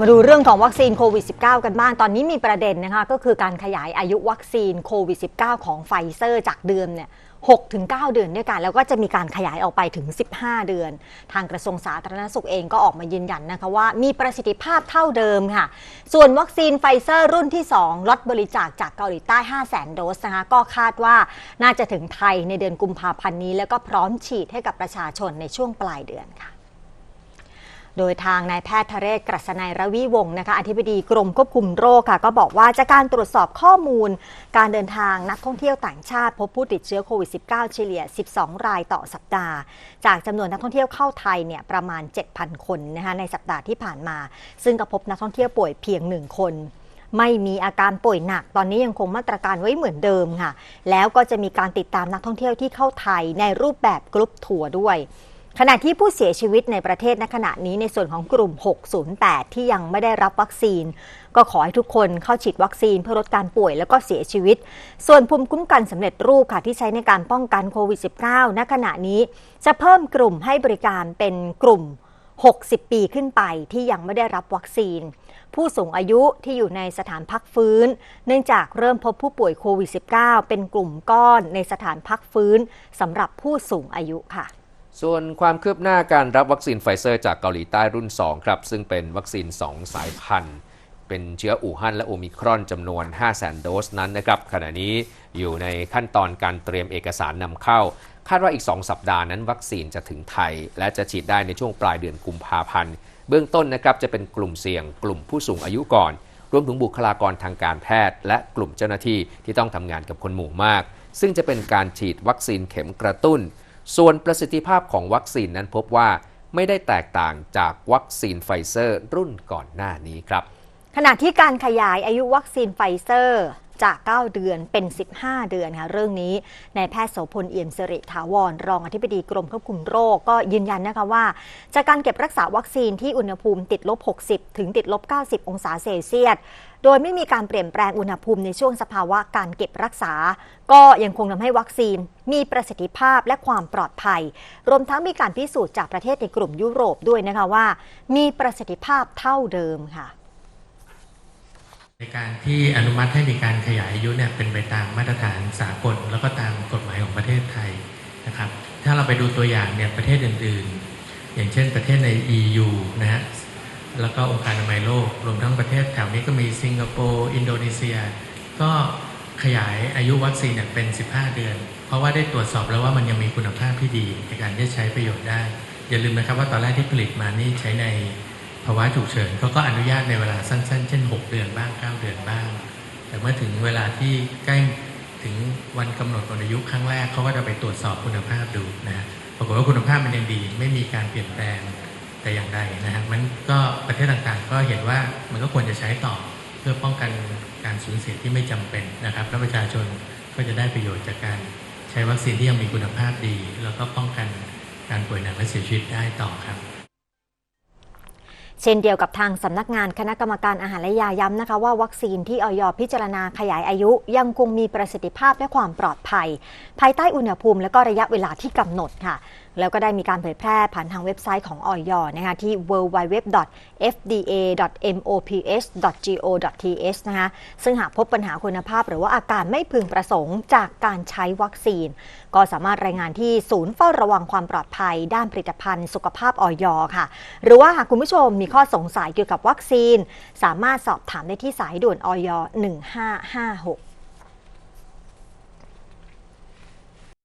มาดูเรื่องของวัคซีนโควิด -19 กันบ้าง ตอนนี้มีประเด็นนะคะ ก็คือการขยายอายุวัคซีนโควิด -19 ของไฟเซอร์จากเดิมเนี่ย6ถึง9เดือนด้วยกัน แล้วก็จะมีการขยายออกไปถึง 15 เดือน ทางกระทรวงสาธารณสุขเองก็ออกมายืนยันนะคะว่ามีประสิทธิภาพเท่าเดิมค่ะ ส่วนวัคซีนไฟเซอร์รุ่นที่ 2 ล็อตบริจาคจากเกาหลีใต้ 5 0 0 0 0 0โดสนะคะก็คาดว่าน่าจะถึงไทยในเดือนกุมภาพันธ์นี้ แล้วก็พร้อมฉีดให้กับประชาชนในช่วงปลายเดือนค่ะ โดยทางนายแพทย์ทะเรศกรัศนัยระวิวงศ์นะคะอธิบดีกรมควบคุมโรคค่ะ ก็บอกว่าจากการตรวจสอบข้อมูล การเดินทางนักท่องเที่ยวต่างชาติ พบผู้ติดเชื้อโควิด -19 เฉลี่ย 12 รายต่อสัปดาห์ จากจำนวนนักท่องเที่ยวเข้าไทยเนี่ยประมาณ 7,000 คนนะคะในสัปดาห์ที่ผ่านมา ซึ่งก็พบนักท่องเที่ยวป่วยเพียงหนึ่งคนไม่มีอาการป่วยหนัก ตอนนี้ยังคงมาตรการไว้เหมือนเดิมค่ะ แล้วก็จะมีการติดตามนักท่องเที่ยวที่เข้าไทยในรูปแบบกรุ๊ปทัวร์ด้วย ขณะที่ผู้เสียชีวิตในประเทศณขณะนี้ในส่วนของกลุ่ม 608 ที่ยังไม่ได้รับวัคซีน ก็ขอให้ทุกคนเข้าฉีดวัคซีนเพื่อลดการป่วยแล้วก็เสียชีวิต ส่วนภูมิคุ้มกันสำเร็จรูปค่ะที่ใช้ในการป้องกันโควิด -19 ณขณะนี้ จะเพิ่มกลุ่มให้บริการเป็นกลุ่ม 60 ปีขึ้นไปที่ยังไม่ได้รับวัคซีน ผู้สูงอายุที่อยู่ในสถานพักฟื้น เนื่องจากเริ่มพบผู้ป่วยโควิด -19 เป็นกลุ่มก้อนในสถานพักฟื้นสำหรับผู้สูงอายุค่ะ ส่วนความคืบหน้าการรับวัคซีนไฟเซอร์จากเกาหลีใต้รุ่น 2 ครับ ซึ่งเป็นวัคซีน 2 สายพันธุ์ เป็นเชื้ออู่ฮั่นและโอมิครอนจำนวน 5 0 0 0 0 0 โดสนั้นนะครับขณะนี้อยู่ในขั้นตอนการเตรียมเอกสารนำเข้า คาดว่าอีก 2 สัปดาห์นั้นวัคซีนจะถึงไทย และจะฉีดได้ในช่วงปลายเดือนกุมภาพันธ์ เบื้องต้นนะครับจะเป็นกลุ่มเสี่ยง กลุ่มผู้สูงอายุก่อน รวมถึงบุคลากรทางการแพทย์ และกลุ่มเจ้าหน้าที่ที่ต้องทำงานกับคนหมู่มาก ซึ่งจะเป็นการฉีดวัคซีนเข็มกระตุ้น ส่วนประสิทธิภาพของวัคซีนนั้นพบว่าไม่ได้แตกต่างจากวัคซีนไฟเซอร์รุ่นก่อนหน้านี้ครับ ขณะที่การขยายอายุวัคซีนไฟเซอร์ จาก 9 เดือนเป็น 15 เดือนค่ะเรื่องนี้นายแพทย์โสพลเอี่ยมสิริถาวร รองอธิบดีกรมควบคุมโรคก็ยืนยันนะคะว่า จากการเก็บรักษาวัคซีนที่อุณหภูมิติดลบ 60 ถึงติดลบ 90 องศาเซลเซียสโดยไม่มีการเปลี่ยนแปลงอุณหภูมิในช่วงสภาวะการเก็บรักษา ก็ยังคงทำให้วัคซีนมีประสิทธิภาพและความปลอดภัย รวมทั้งมีการพิสูจน์จากประเทศในกลุ่มยุโรปด้วยนะคะว่า มีประสิทธิภาพเท่าเดิมค่ะ ในการที่อนุมัติให้มีการขยายอายุเนี่ยเป็นไปตามมาตรฐานสากล แล้วก็ตามกฎหมายของประเทศไทยนะครับ ถ้าเราไปดูตัวอย่างเนี่ยประเทศอื่นๆ อย่างเช่นประเทศใน EU นะฮะแล้วก็องค์การอนามัยโลก รวมทั้งประเทศแถวนี้ก็มีสิงคโปร์อินโดนีเซีย ก็ขยายอายุวัคซีนเนี่ยเป็น 15 เดือน เพราะว่าได้ตรวจสอบแล้วว่ามันยังมีคุณภาพที่ดีในการที่ใช้ประโยชน์ได้ อย่าลืมนะครับว่าตอนแรกที่ผลิตมานี่ใช้ใน ภาวะฉุกเฉินเขาก็อนุญาตในเวลาสั้นๆ เช่น 6 เดือนบ้าง 9 เดือนบ้าง แต่เมื่อถึงเวลาที่ใกล้ถึงวันกำหนดหมดอายุครั้งแรกเขาก็จะไปตรวจสอบคุณภาพดูนะฮะปรากฏว่าคุณภาพมันยังดี ไม่มีการเปลี่ยนแปลงแต่อย่างใดนะฮะมันก็ประเทศต่างๆ ก็เห็นว่ามันก็ควรจะใช้ต่อเพื่อป้องกันการสูญเสียที่ไม่จำเป็นนะครับและประชาชนก็จะได้ประโยชน์จากการใช้วัคซีนที่ยังมีคุณภาพดี แล้วก็ป้องกันการป่วยหนักและเสียชีวิตได้ต่อครับ เช่นเดียวกับทางสำนักงานคณะกรรมการอาหารและยาย้ำนะคะว่าวัคซีนที่ออยพิจารณาขยายอายุยังคงมีประสิทธิภาพและความปลอดภัย ภายใต้อุณหภูมิและก็ระยะเวลาที่กำหนดค่ะ แล้วก็ได้มีการเผยแพร่ผ่านทางเว็บไซต์ของออยนะคะที่ www.fda.moph.go.th นะคะซึ่งหากพบปัญหาคุณภาพหรือว่าอาการไม่พึงประสงค์จากการใช้วัคซีน ก็สามารถรายงานที่ศูนย์เฝ้าระวังความปลอดภัย ด้านผลิตภัณฑ์สุขภาพออยค่ะ หรือว่าหากคุณผู้ชมมีข้อสงสัยเกี่ยวกับวัคซีน สามารถสอบถามได้ที่สายด่วนออย1556